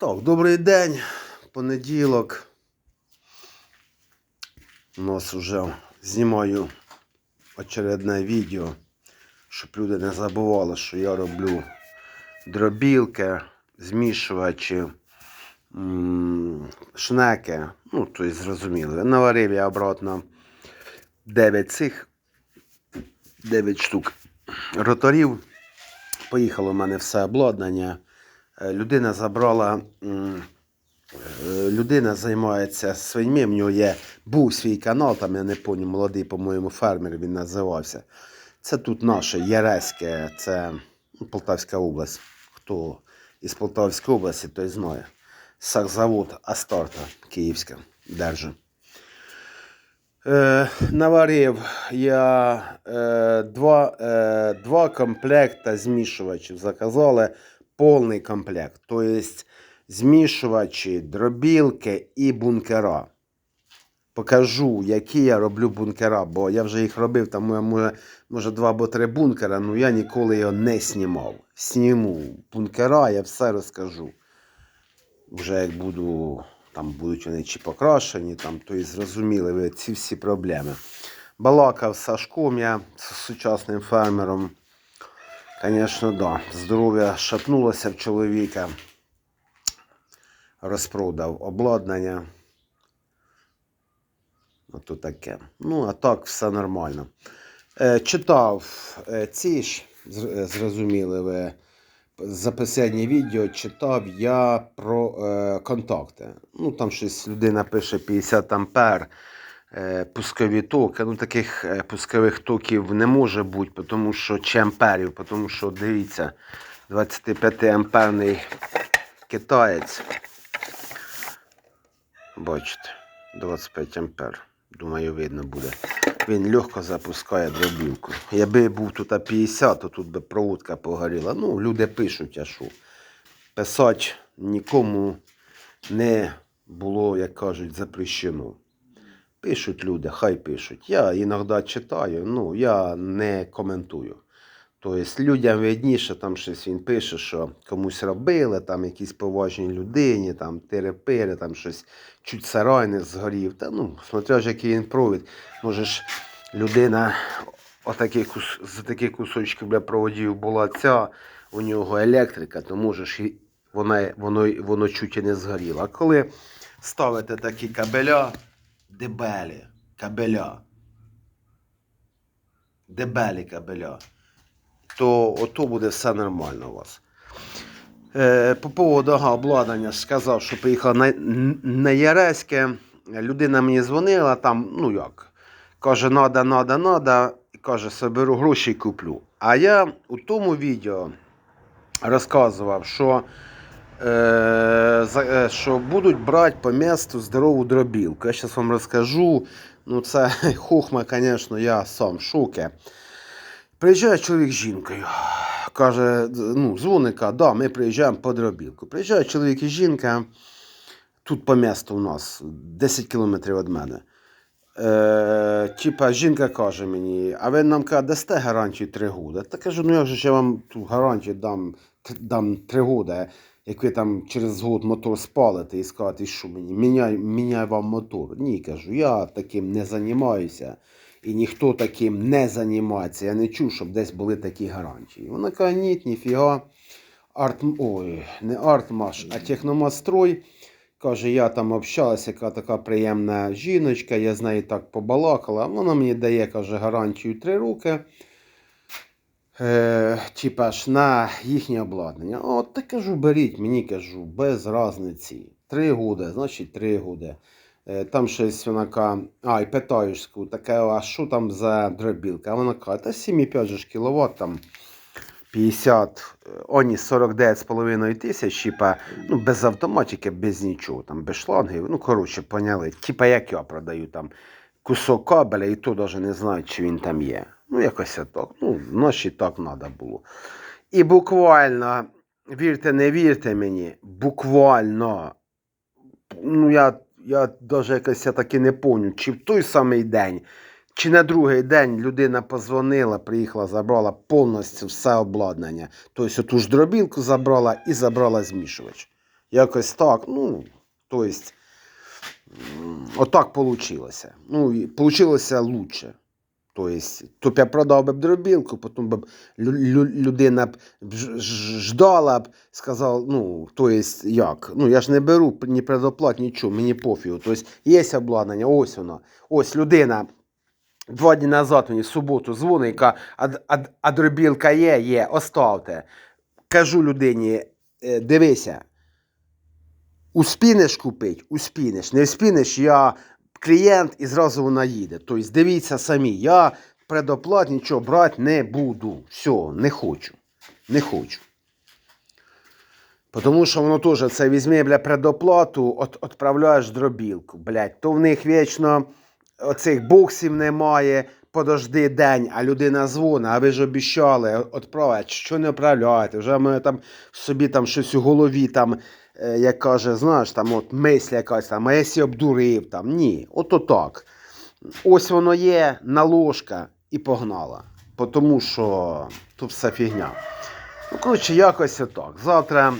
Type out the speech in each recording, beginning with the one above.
Так, добрий день. Понеділок. У нас вже знімаю очередне відео, щоб люди не забували, що я роблю дробілки, змішувачі, шнеки. Ну, тобто зрозуміло. Наварив я обратно 9 цих, 9 штук роторів. Поїхало в мене все обладнання. Е, Людина забрала. е, Людина займається свиньми, в нього є, був свій канал, там я не пам'ятаю, молодий, по-моєму, фермер він називався. Це тут наше Яреське, це Полтавська область. Хто із Полтавської області, той знає. Сахзавод Астарта Київська держа. Е, наварив я е, два, е, два комплекта змішувачів. Заказали повний комплект. Тобто змішувачі, дробілки і бункера. Покажу, які я роблю бункера, бо я вже їх робив, там може, може, два або три бункера, але я ніколи його не знімав. Сніму бункера, я все розкажу. Вже як буду, там будуть вони чи покрашені, там, то і зрозуміли ви ці всі проблеми. Балакав з Сашком я з сучасним фермером. Звісно, да. Здоров'я шатнулося в чоловіка. Розпродав обладнання. Ото таке. Ну, а так все нормально. Е, читав е, ці ж, е, зрозуміли ви, за останнє відео читав я про е, контакти. Ну, там щось людина пише 50 ампер. Е, пускові токи. Ну, таких е, пускових токів не може бути, тому що чи амперів, тому що дивіться, 25 амперний китаєць. Бачите, 25 ампер. Думаю, видно буде. Він легко запускає дробілку. Якби був тут 50, то тут би проводка погоріла. Ну, люди пишуть, а що. Писати нікому не було, як кажуть, запрещено. Пишуть люди, хай пишуть. Я іноді читаю, ну я не коментую. Тобто людям видніше, там щось він пише, що комусь робили, там якійсь поважній людині, там тири-пири, там щось чуть сарай не згорів. Та ну, смотря ж, який він провід. Може ж людина отакий кус, з таких кусочків бля, проводів була ця, у нього електрика, то може ж вона, воно, воно чуть і не згоріло. А коли ставите такі кабеля, дебелі кабеля, дебелі кабеля, то ото буде все нормально у вас. Е, по поводу ага, обладнання сказав, що поїхав на, на Яреське. Людина мені дзвонила там, ну як, каже, надо, надо, надо. І каже, соберу гроші і куплю. А я у тому відео розказував, що, що будуть брати по місту здорову дробілку. Я зараз вам розкажу. Ну, це хухма, звісно, я сам в шокі. Приїжджає чоловік з жінкою. Каже, ну, дзвонить, каже, да, ми приїжджаємо по дробілку. Приїжджає чоловік і жінка. Тут по місту у нас 10 кілометрів від мене. Е, типа, жінка каже мені, а ви нам каже, дасте гарантію 3 роки? Та кажу, ну же ж я вам ту гарантію дам, дам 3 роки, як ви там через год мотор спалите і скажете, що мені, міняй, міняй вам мотор. Ні, кажу, я таким не займаюся. І ніхто таким не займається. Я не чув, щоб десь були такі гарантії. Вона каже, ні, ніфіга. Арт, ой, не Артмаш, а Техномастрой. Каже, я там общалася, яка така приємна жіночка, я з нею так побалакала. Вона мені дає, каже, гарантію 3 роки. Е, ж на їхнє обладнання. От так кажу, беріть, мені кажу, без різниці. Три годи, значить три годи. Е, там щось вона каже, а, і питаєшку, таке, а що там за дробілка? А вона каже, та 7,5 же ж кіловат, там 50, е, оні 49,5 тисяч, типа, ну, без автоматики, без нічого, там, без шлангів. Ну, коротше, поняли. Типа як я продаю там кусок кабеля, і то навіть не знаю, чи він там є. Ну, якось так. Ну, ночі так треба було. І буквально, вірте, не вірте мені, буквально, ну я, я навіть якось я таки не пам'ятаю, чи в той самий день, чи на другий день людина позвонила, приїхала, забрала повністю все обладнання. Тобто оту ж дробілку забрала і забрала змішувач. Якось так. Ну, то есть, м, отак получилося. Ну, і получилося лучше. То б я продав би б дробілку, потім б лю- лю- людина б ждала б, сказав, ну, то есть, як? Ну, я ж не беру ні предоплат, нічого, мені пофігу. Тобто, є обладнання, ось воно. Ось людина два дні назад мені в суботу дзвонить, яка, а, а, а дробілка є, є, оставте. Кажу людині, «Е, дивися, успінеш купити, успінеш. Не успінеш, я клієнт і зразу вона їде. Тобто дивіться самі, я предоплат нічого брати не буду. Все, не хочу. Не хочу. Тому що воно теж це візьми, бля, предоплату, от, відправляєш дробілку, блядь. То в них вічно оцих боксів немає, подожди день, а людина дзвонить, а ви ж обіщали відправити, що не відправляєте, вже ми там собі там щось у голові, там, як каже, знаєш, там от мисль якась там, а я сі обдурив там. Ні, ото так. Ось воно є, наложка і погнала. Тому що тут все фігня. Ну, коротше, якось отак. Завтра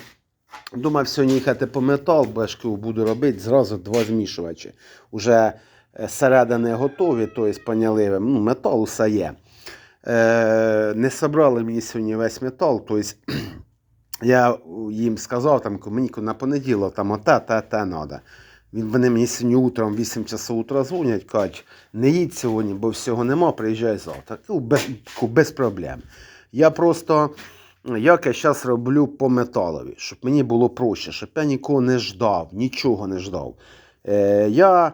думав сьогодні їхати по метал, я буду робити зразу два змішувачі. Уже е, середини готові, тобто поняли, ну, метал усе є. Е, не собрали мені сьогодні весь метал, тобто я їм сказав, там, мені на понеділок там оте, те, те треба. Вони мені сьогодні утром 8 часов утра дзвонять, кажуть, не їдь сьогодні, бо всього нема, приїжджай завтра. Без, без проблем. Я просто, як я зараз роблю по металові, щоб мені було проще, щоб я нікого не ждав, нічого не ждав. Е, я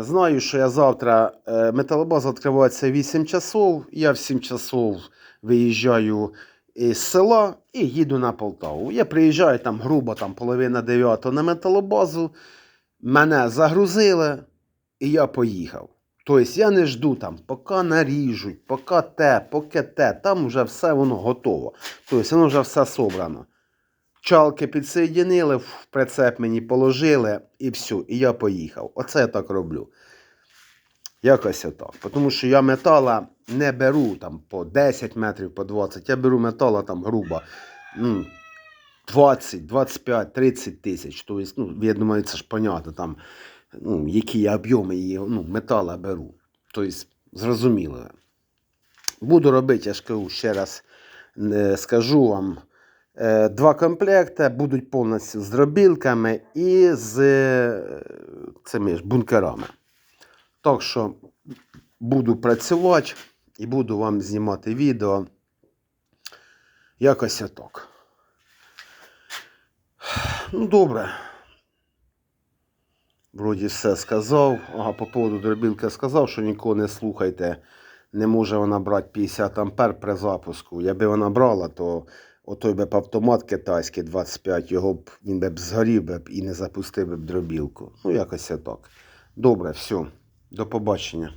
знаю, що я завтра е, металобаза відкривається 8 часов, я в 7 часов виїжджаю із села і їду на Полтаву. Я приїжджаю там грубо там половина дев'ятого на металобазу. Мене загрузили, і я поїхав. Тобто я не жду там, поки наріжуть, поки те, поки те. Там вже все воно готово. Тобто воно вже все собрано. Чалки підсоєдинили, в прицеп мені положили і все, і я поїхав. Оце я так роблю. Якось отак. Тому що я метала не беру там по 10 метрів, по 20. Я беру метала там грубо. Ну, 20, 25, 30 тисяч. Тобто, ну, я думаю, це ж понятно, там, ну, які я об'єми її, ну, метала беру. Тобто, зрозуміло. Буду робити, я ж кажу, ще раз е, скажу вам. Е, Два комплекти будуть повністю з дробілками і з е, цими ж бункерами. Так що буду працювати і буду вам знімати відео. Якось отак. Ну, добре. Вроді все сказав. Ага, по поводу дробілки сказав, що нікого не слухайте. Не може вона брати 50 ампер при запуску. Якби вона брала, то отой би автомат китайський 25, його б він би згорів би і не запустив би б дробілку. Ну, якось так. Добре, все. До побачення.